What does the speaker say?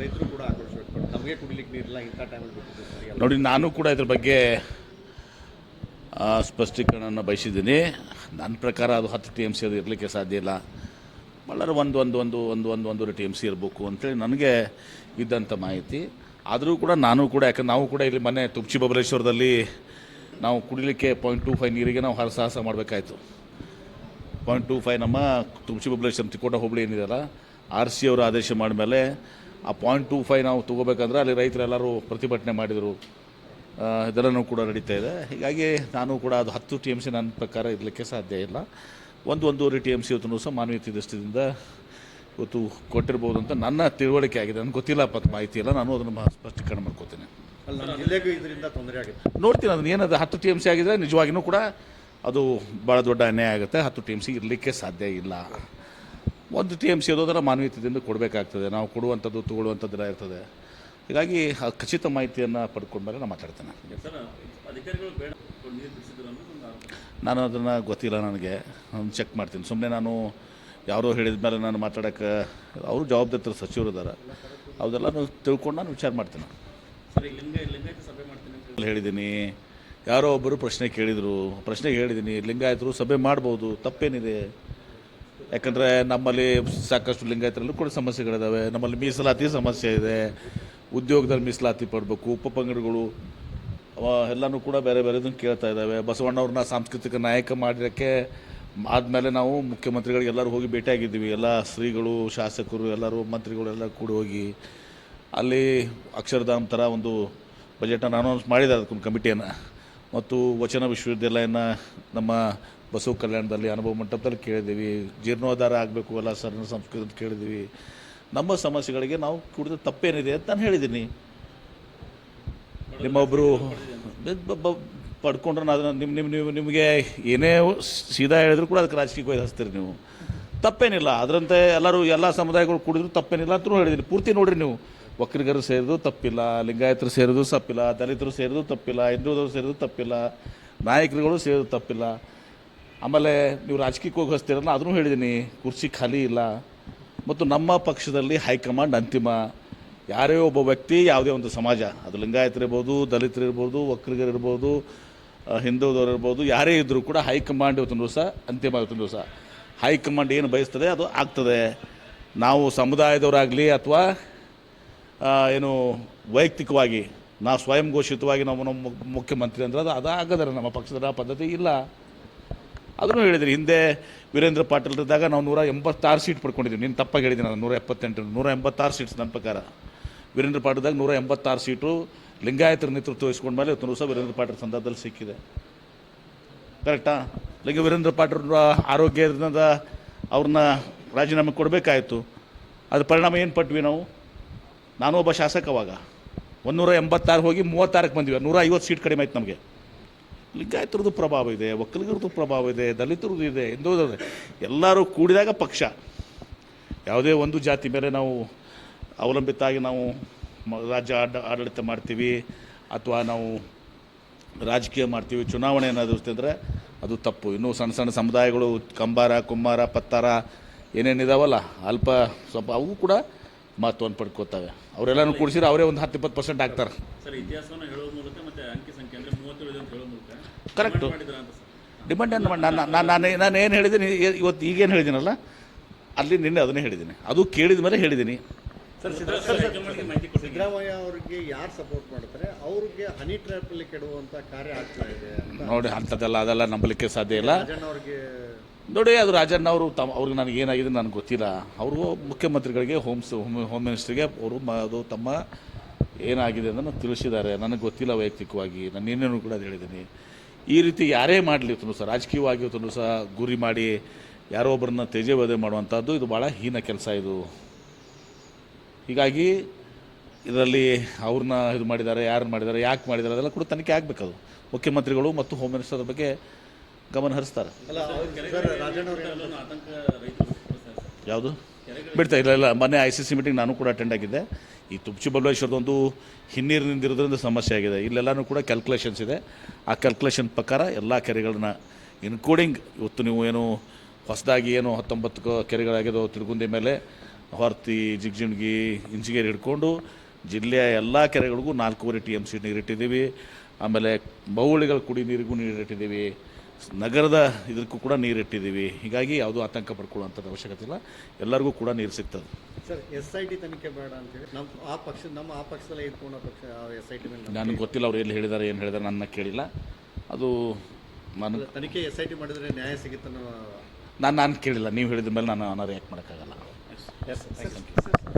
ರೈತರು ಕೂಡ ಆಕ್ರೋಶ ನಮಗೆ ಕುಡಿಲಿಕ್ಕೆ ನೀರಿಲ್ಲ ಇಂಥ ಟೈಮಲ್ಲಿ ಬಿಟ್ಟಿದ್ದು ಸರಿ ನೋಡಿ ನಾನು ಕೂಡ ಇದ್ರ ಬಗ್ಗೆ ಆ, ಸ್ಪಷ್ಟೀಕರಣನ ಬಯಸಿದ್ದೀನಿ. ನನ್ನ ಪ್ರಕಾರ ಅದು ಹತ್ತು ಟಿ ಎಂ ಸಿ ಅದು ಇರಲಿಕ್ಕೆ ಸಾಧ್ಯ ಇಲ್ಲ. ಬಳ್ಳಾರಿ ಒಂದು ಒಂದು ಒಂದು ಒಂದು ಒಂದು ಒಂದೂವರೆ ಟಿ ಎಂ ಸಿ ಇರಬೇಕು ಅಂತೇಳಿ ನನಗೆ ಇದ್ದಂಥ ಮಾಹಿತಿ. ಆದರೂ ಕೂಡ ನಾನು ಕೂಡ ಯಾಕಂದ್ರೆ ನಾವು ಕೂಡ ಇಲ್ಲಿ ಮೊನ್ನೆ ತುಪ್ಚಿ ಬಬಲೇಶ್ವರದಲ್ಲಿ ನಾವು ಕುಡಿಲಿಕ್ಕೆ ಪಾಯಿಂಟ್ ಟು ಫೈವ್ ನೀರಿಗೆ ನಾವು ಹರಸಾಹಸ ಮಾಡಬೇಕಾಯ್ತು. ಪಾಯಿಂಟ್ ಟು ಫೈವ್ ನಮ್ಮ ತುಪ್ಚಿ ಬಬಲೇಶ್ವರ ತಿಕೋಟ ಹೋಬಳಿ ಏನಿದೆಯಲ್ಲ ಆರ್ ಸಿ ಅವರು ಆದೇಶ ಮಾಡಿದ್ಮೇಲೆ ಆ ಪಾಯಿಂಟ್ ಟು ಫೈವ್ ನಾವು ತೊಗೋಬೇಕಂದ್ರೆ ಅಲ್ಲಿ ರೈತರೆಲ್ಲರೂ ಪ್ರತಿಭಟನೆ ಮಾಡಿದರು. ಇದೆಲ್ಲನೂ ಕೂಡ ನಡೀತಾ ಇದೆ. ಹೀಗಾಗಿ ನಾನು ಕೂಡ ಅದು ಹತ್ತು ಟಿ ಎಂ ಸಿ ನನ್ನ ಪ್ರಕಾರ ಇರಲಿಕ್ಕೆ ಸಾಧ್ಯ ಇಲ್ಲ. ಒಂದು ಒಂದೂವರೆ ಟಿ ಎಂ ಸಿ ಇವತ್ತು ಸಹ ಮಾನವೀಯತೆ ದೃಷ್ಟಿಯಿಂದ ಇವತ್ತು ಕೊಟ್ಟಿರ್ಬೋದು ಅಂತ ನನ್ನ ತಿಳುವಳಿಕೆ ಆಗಿದೆ. ನನಗೆ ಗೊತ್ತಿಲ್ಲ ಪತ್ ಮಾಹಿತಿ ಇಲ್ಲ ನಾನು ಅದನ್ನು ಸ್ಪಷ್ಟೀಕರಣ ಮಾಡ್ಕೋತೀನಿ. ನೋಡ್ತೀನಿ ಅದನ್ನ. ಏನದು ಹತ್ತು ಟಿ ಎಂ ಸಿ ಆಗಿದ್ರೆ ನಿಜವಾಗಿಯೂ ಕೂಡ ಅದು ಭಾಳ ದೊಡ್ಡ ಅನ್ಯಾಯ ಆಗುತ್ತೆ. ಹತ್ತು ಟಿ ಎಂ ಸಿ ಇರಲಿಕ್ಕೆ ಸಾಧ್ಯ ಇಲ್ಲ. ಒಂದು ಟಿ ಎಂ ಸಿ ಇರೋದರ ಮಾನವೀಯತೆಯಿಂದ ಕೊಡಬೇಕಾಗ್ತದೆ. ನಾವು ಕೊಡುವಂಥದ್ದು ತಗೊಳ್ಳುವಂಥದ್ದೆಲ್ಲ ಇರ್ತದೆ. ಹೀಗಾಗಿ ಆ ಖಚಿತ ಮಾಹಿತಿಯನ್ನು ಪಡ್ಕೊಂಡ್ಮೇಲೆ ನಾನು ಮಾತಾಡ್ತೇನೆ. ನಾನು ಅದನ್ನು ಗೊತ್ತಿಲ್ಲ ನನಗೆ. ನಾನು ಚೆಕ್ ಮಾಡ್ತೀನಿ. ಸುಮ್ಮನೆ ನಾನು ಯಾರೋ ಹೇಳಿದ ಮೇಲೆ ನಾನು ಮಾತಾಡೋಕೆ ಅವರು ಜವಾಬ್ದಾರಿ ಸಚಿವರು ಇದ್ದಾರೆ ಅದೆಲ್ಲ ತಿಳ್ಕೊಂಡು ನಾನು ವಿಚಾರ ಮಾಡ್ತೀನಿ. ಹೇಳಿದ್ದೀನಿ. ಯಾರೋ ಒಬ್ಬರು ಪ್ರಶ್ನೆ ಕೇಳಿದರು. ಪ್ರಶ್ನೆಗೆ ಹೇಳಿದ್ದೀನಿ. ಲಿಂಗಾಯತರು ಸಭೆ ಮಾಡ್ಬೋದು. ತಪ್ಪೇನಿದೆ. ಯಾಕಂದರೆ ನಮ್ಮಲ್ಲಿ ಸಾಕಷ್ಟು ಲಿಂಗಾಯತರಲ್ಲೂ ಕೂಡ ಸಮಸ್ಯೆಗಳಿದ್ದಾವೆ ನಮ್ಮಲ್ಲಿ ಮೀಸಲಾತಿ ಸಮಸ್ಯೆ ಇದೆ. ಉದ್ಯೋಗದಲ್ಲಿ ಮೀಸಲಾತಿ ಪಡಬೇಕು ಉಪಪಂಗಡಗಳು ಎಲ್ಲನೂ ಕೂಡ ಬೇರೆ ಬೇರೆದನ್ನು ಕೇಳ್ತಾ ಇದ್ದಾವೆ ಬಸವಣ್ಣವ್ರನ್ನ ಸಾಂಸ್ಕೃತಿಕ ನಾಯಕ ಮಾಡಿರೋಕ್ಕೆ ಆದಮೇಲೆ ನಾವು ಮುಖ್ಯಮಂತ್ರಿಗಳಿಗೆ ಎಲ್ಲರೂ ಹೋಗಿ ಭೇಟಿಯಾಗಿದ್ದೀವಿ. ಎಲ್ಲ ಶ್ರೀಗಳು ಶಾಸಕರು, ಎಲ್ಲರೂ ಮಂತ್ರಿಗಳು ಎಲ್ಲ ಕೂಡ ಹೋಗಿ ಅಲ್ಲಿ ಅಕ್ಷರಧಾಮ್ ಥರ ಒಂದು ಬಜೆಟನ್ನು ಅನೌನ್ಸ್ ಮಾಡಿದ್ದಾರೆ ಅದಕ್ಕೊಂದು ಕಮಿಟಿಯನ್ನು. ಮತ್ತು ವಚನ ವಿಶ್ವವಿದ್ಯಾಲಯನ ನಮ್ಮ ಬಸವ ಕಲ್ಯಾಣದಲ್ಲಿ ಅನುಭವ ಮಂಟಪದಲ್ಲಿ ಕೇಳಿದ್ದೀವಿ. ಜೀರ್ಣೋದ್ಧಾರ ಆಗಬೇಕು ಎಲ್ಲ ಸರ್ ಸಂಸ್ಕೃತಿ ಕೇಳಿದ್ದೀವಿ. ನಮ್ಮ ಸಮಸ್ಯೆಗಳಿಗೆ ನಾವು ಕುಡಿದ ತಪ್ಪೇನಿದೆ ಅಂತ ನಾನು ಹೇಳಿದ್ದೀನಿ. ನಿಮ್ಮೊಬ್ಬರು ಪಡ್ಕೊಂಡ್ರೆ ನಾನು ಅದನ್ನು ನಿಮ್ಮ ನಿಮ್ಮ ನೀವು ನಿಮಗೆ ಏನೇ ಸೀದಾ ಹೇಳಿದ್ರು ಕೂಡ ಅದಕ್ಕೆ ರಾಜಕೀಯ ಹಚ್ತೀರಿ ನೀವು. ತಪ್ಪೇನಿಲ್ಲ. ಅದರಂತೆ ಎಲ್ಲರೂ ಎಲ್ಲ ಸಮುದಾಯಗಳು ಕುಡಿದ್ರು ತಪ್ಪೇನಿಲ್ಲ ಅಂತ ಹೇಳಿದ್ದೀನಿ. ಪೂರ್ತಿ ನೋಡ್ರಿ ನೀವು. ಒಕ್ಕಲಿಗರು ಸೇರಿದ್ರು ತಪ್ಪಿಲ್ಲ, ಲಿಂಗಾಯತರು ಸೇರಿದ್ರು ತಪ್ಪಿಲ್ಲ, ದಲಿತರು ಸೇರಿದ್ರು ತಪ್ಪಿಲ್ಲ, ಹಿಂದೂದವರು ಸೇರಿದ್ರು ತಪ್ಪಿಲ್ಲ, ನಾಯಕರುಗಳು ಸೇರಿದ್ರು ತಪ್ಪಿಲ್ಲ. ಆಮೇಲೆ ನೀವು ರಾಜಕೀಯಕ್ಕೆ ಹೋಗಿ ಹಚ್ತೀರಲ್ಲ, ಅದನ್ನು ಹೇಳಿದ್ದೀನಿ. ಕುರ್ಚಿ ಖಾಲಿ ಇಲ್ಲ. ಮತ್ತು ನಮ್ಮ ಪಕ್ಷದಲ್ಲಿ ಹೈಕಮಾಂಡ್ ಅಂತಿಮ. ಯಾರೇ ಒಬ್ಬ ವ್ಯಕ್ತಿ, ಯಾವುದೇ ಒಂದು ಸಮಾಜ, ಅದು ಲಿಂಗಾಯತರಿರ್ಬೋದು ದಲಿತರಿರ್ಬೋದು ಒಕ್ಕಲಿಗರಿರ್ಬೋದು ಹಿಂದೂದವರಿರ್ಬೋದು ಯಾರೇ ಇದ್ದರೂ ಕೂಡ ಹೈಕಮಾಂಡ್ ಇವತ್ತಿನ ದಿವಸ ಅಂತಿಮ ಇವತ್ತಿನ ದಿವಸ. ಹೈಕಮಾಂಡ್ ಏನು ಬಯಸ್ತದೆ ಅದು ಆಗ್ತದೆ. ನಾವು ಸಮುದಾಯದವರಾಗಲಿ ಅಥವಾ ಏನು ವೈಯಕ್ತಿಕವಾಗಿ, ನಾವು ಸ್ವಯಂ ಘೋಷಿತವಾಗಿ ನಾವು ನಮ್ಮ ಮುಖ್ಯಮಂತ್ರಿ ಅಂದ್ರೆ ಅದು ಅದು ಆಗದರೆ ನಮ್ಮ ಪಕ್ಷದ ಪದ್ಧತಿ ಇಲ್ಲ. ಅದನ್ನು ಹೇಳಿದ್ರು, ಹಿಂದೆ ವೀರೇಂದ್ರ ಪಾಟೀಲ್ ಇದ್ದಾಗ ನಾವು ನೂರ ಎಂಬತ್ತಾರು ಸೀಟ್ ಪಡ್ಕೊಂಡಿದ್ದೀವಿ ನೀನು ತಪ್ಪಾಗಿ ಹೇಳಿದ್ದೀನಿ ನಾನು ನೂರ ಎಪ್ಪತ್ತೆಂಟು, ನೂರ ಎಂಬತ್ತಾರು ಸೀಟ್ಸ್ ನನ್ನ ಪ್ರಕಾರ. ವೀರೇಂದ್ರ ಪಾಟೀಲ್ದಾಗ ನೂರ ಎಂಬತ್ತಾರು ಸೀಟು ಲಿಂಗಾಯತರ ನೇತೃತ್ವ ವಹಿಸ್ಕೊಂಡ ಮೇಲೆ ಇವತ್ತು ಸಹ ವೀರೇಂದ್ರ ಪಾಟೀಲ್ ಸಂದರ್ಭದಲ್ಲಿ ಸಿಕ್ಕಿದೆ. ಕರೆಕ್ಟಾ? ಲಿಂಗ ವೀರೇಂದ್ರ ಪಾಟೀಲ್ ಆರೋಗ್ಯದಿಂದ ಅವ್ರನ್ನ ರಾಜೀನಾಮೆ ಕೊಡಬೇಕಾಯಿತು. ಅದ್ರ ಪರಿಣಾಮ ಏನು ಪಟ್ವಿ ನಾವು? ನಾನು ಒಬ್ಬ ಶಾಸಕ ಅವಾಗ ಒಂದೂರ ಎಂಬತ್ತಾರು ಹೋಗಿ ಮೂವತ್ತಾರಕ್ಕೆ ಬಂದಿವಿ. ನೂರ ಐವತ್ತು ಸೀಟ್ ಕಡಿಮೆ ಆಯ್ತು ನಮಗೆ. ಲಿಂಗಾಯತರದ್ದು ಪ್ರಭಾವ ಇದೆ ಒಕ್ಕಲಿಗರದ್ದು ಪ್ರಭಾವ ಇದೆ, ದಲಿತರದ್ದು ಇದೆ ಹಿಂದುಳಿದ ಎಲ್ಲರೂ ಕೂಡಿದಾಗ ಪಕ್ಷ. ಯಾವುದೇ ಒಂದು ಜಾತಿ ಮೇಲೆ ನಾವು ಅವಲಂಬಿತ ಆಗಿ ನಾವು ರಾಜ್ಯ ಆಡ, ಆಡಳಿತ ಮಾಡ್ತೀವಿ ಅಥವಾ ನಾವು ರಾಜಕೀಯ ಮಾಡ್ತೀವಿ, ಚುನಾವಣೆ ಏನಾದರೂ ಅಂದರೆ ಅದು ತಪ್ಪು. ಇನ್ನೂ ಸಣ್ಣ ಸಣ್ಣ ಸಮುದಾಯಗಳು, ಕಂಬಾರ, ಕುಂಬಾರ, ಪತ್ತಾರ ಏನೇನಿದಾವಲ್ಲ, ಅಲ್ಪ ಸ್ವಲ್ಪ ಅವು ಕೂಡ ಮಹತ್ವವನ್ನು ಪಡ್ಕೋತವೆ. ಅವರೆಲ್ಲನೂ ಕೂಡಿಸಿದ್ರೆ ಅವರೇ ಒಂದು ಹತ್ತು ಇಪ್ಪತ್ತು ಪರ್ಸೆಂಟ್ ಆಗ್ತಾರೆ. ಕರೆಕ್ಟು ಇತಿಹಾಸವನ್ನು ಹೇಳೋ ಮೂಲಕ ಮತ್ತೆ ಅಂಕಿ ಸಂಖ್ಯೆ ಅಂದ್ರೆ ಮೂವತ್ತೇಳು ಇದೆ ಅಂತ ಹೇಳೋ ಮೂಲಕ Correct. ಡಿಮಾಂಡ್ ಏನು ಮಾಡಿ. ನಾನು ನಾನು ನಾನು ನಾನು ಏನು ಹೇಳಿದ್ದೀನಿ ಇವತ್ತು ಈಗೇನು ಹೇಳಿದ್ದೀನಲ್ಲ ಅಲ್ಲಿ ನಿನ್ನೆ ಅದನ್ನೇ ಹೇಳಿದ್ದೀನಿ ಅದು ಕೇಳಿದ ಮೇಲೆ ಹೇಳಿದ್ದೀನಿ ಸರ್ ಸಿದ್ದರಾಮಯ್ಯ ಅವರಿಗೆ ಯಾರು ಸಪೋರ್ಟ್ ಮಾಡ್ತಾರೆ? ಅವ್ರಿಗೆ ಹನಿ ಟ್ರ್ಯಾಪಲ್ಲಿ ಕೆಡುವಂಥ ಕಾರ್ಯ ಆಗ್ತಾ ಇದೆ ಅಂತ ನೋಡಿ ಅಂಥದ್ದೆಲ್ಲ ಅದೆಲ್ಲ ನಂಬಲಿಕ್ಕೆ ಸಾಧ್ಯ ಇಲ್ಲ. ರಾಜಣ್ಣ ಅವ್ರಿಗೆ ನೋಡಿ, ಅದು ರಾಜಣ್ಣ ಅವರು ತಮ್ಮ, ಅವ್ರಿಗೆ ನನಗೆ ಏನಾಗಿದೆ ನನಗೆ ಗೊತ್ತಿಲ್ಲ. ಅವರು ಮುಖ್ಯಮಂತ್ರಿಗಳಿಗೆ ಹೋಮ್ಸ್ ಹೋಮ್ ಹೋಮ್ ಮಿನಿಸ್ಟ್ರಿಗೆ ಅವರು ಮ, ಅದು ತಮ್ಮ ಏನಾಗಿದೆ ಅಂತ ತಿಳಿಸಿದ್ದಾರೆ. ನನಗೆ ಗೊತ್ತಿಲ್ಲ ವೈಯಕ್ತಿಕವಾಗಿ. ನಾನು ಏನೇನು ಕೂಡ ಅದು ಹೇಳಿದ್ದೀನಿ. ಈ ರೀತಿ ಯಾರೇ ಮಾಡಲಿ ಇವತ್ತು ಸಹ, ರಾಜಕೀಯವಾಗಿ ಇವತ್ತು ಸಹ ಗುರಿ ಮಾಡಿ ಯಾರೋ ಒಬ್ಬರನ್ನ ತೇಜವಧೆ ಮಾಡುವಂಥದ್ದು ಇದು ಭಾಳ ಹೀನ ಕೆಲಸ ಇದು. ಹೀಗಾಗಿ ಇದರಲ್ಲಿ ಅವ್ರನ್ನ ಇದು ಮಾಡಿದ್ದಾರೆ ಯಾರು ಮಾಡಿದ್ದಾರೆ, ಯಾಕೆ ಮಾಡಿದ್ದಾರೆ ಅದೆಲ್ಲ ಕೂಡ ತನಿಖೆ ಆಗಬೇಕದು. ಮುಖ್ಯಮಂತ್ರಿಗಳು ಮತ್ತು ಹೋಮ್ ಮಿನಿಸ್ಟರ್ ಬಗ್ಗೆ ಗಮನ ಹರಿಸ್ತಾರೆ. ಸರ್ ರಾಜಣ್ಣ ಅವ್ರು ಆತಂಕ ರೈತರು ಸರ್. ಯಾವುದು? ಬಿಡ್ತಾ ಇಲ್ಲ ಇಲ್ಲ. ಮೊನ್ನೆ ಐ ಸಿ ಸಿ ಮೀಟಿಂಗ್ ನಾನು ಕೂಡ ಅಟೆಂಡ್ ಆಗಿದ್ದೆ. ಈ ತುಪ್ಚಿ ಬಲ್ಲೇಶ್ವರದೊಂದು ಹಿನ್ನೀರಿನಿಂದ ಇರೋದ್ರಿಂದ ಸಮಸ್ಯೆ ಆಗಿದೆ. ಇಲ್ಲೆಲ್ಲನೂ ಕೂಡ ಕ್ಯಾಲ್ಕುಲೇಷನ್ಸ್ ಇದೆ. ಆ ಕ್ಯಾಲ್ಕುಲೇಷನ್ ಪ್ರಕಾರ ಎಲ್ಲ ಕೆರೆಗಳನ್ನ ಇನ್ಕ್ಲೂಡಿಂಗ್ ಇವತ್ತು ನೀವು ಏನು ಹೊಸದಾಗಿ ಏನು ಹತ್ತೊಂಬತ್ತು ಕೆರೆಗಳಾಗಿದೋ ತಿರುಗುಂದಿ ಮೇಲೆ ಹೊರ್ತಿ ಜಿಗ್ಜಿಣ್ಗಿ ಇಂಜಿಗೇರಿ ಹಿಡ್ಕೊಂಡು ಜಿಲ್ಲೆಯ ಎಲ್ಲ ಕೆರೆಗಳಿಗೂ ನಾಲ್ಕೂವರೆ ಟಿ ಎಂ ಸಿ ನೀರಿಟ್ಟಿದ್ದೀವಿ. ಆಮೇಲೆ ಬೌಳಿಗಳ ಕುಡಿ ನೀರಿಗೂ ನೀರಿಟ್ಟಿದ್ದೀವಿ. ನಗರದ ಇದಕ್ಕೂ ಕೂಡ ನೀರಿಟ್ಟಿದ್ದೀವಿ ಹೀಗಾಗಿ ಯಾವುದೂ ಆತಂಕ ಪಡ್ಕೊಳ್ಳುವಂಥದ್ದು ಅವಶ್ಯಕತೆ ಇಲ್ಲ. ಎಲ್ಲರಿಗೂ ಕೂಡ ನೀರು ಸಿಗ್ತದೆ. ಸರ್ ಎಸ್ ಐ ಟಿ ತನಿಖೆ ಬೇಡ ಅಂತೇಳಿ ನಮ್ಮ ಆ ಪಕ್ಷ ನಮ್ಮ ಆ ಪಕ್ಷದಲ್ಲೇ ಇಟ್ಕೊಂಡ ಪಕ್ಷ ಎಸ್ ಐ ಟಿ ನನಗೆ ಗೊತ್ತಿಲ್ಲ ಅವ್ರು ಎಲ್ಲಿ ಹೇಳಿದ್ದಾರೆ ಏನು ಹೇಳಿದ್ದಾರೆ ನನ್ನ ಕೇಳಿಲ್ಲ. ಅದು ನಾನು ತನಿಖೆ ಎಸ್ ಐ ಟಿ ಮಾಡಿದರೆ ನ್ಯಾಯ ಸಿಗುತ್ತೆ ನಾನು ನಾನು ಕೇಳಿಲ್ಲ. ನೀವು ಹೇಳಿದ ಮೇಲೆ ನಾನು ನಾನು ಯಾಕೆ ಮಾಡೋಕ್ಕಾಗಲ್ಲ. Yes thank you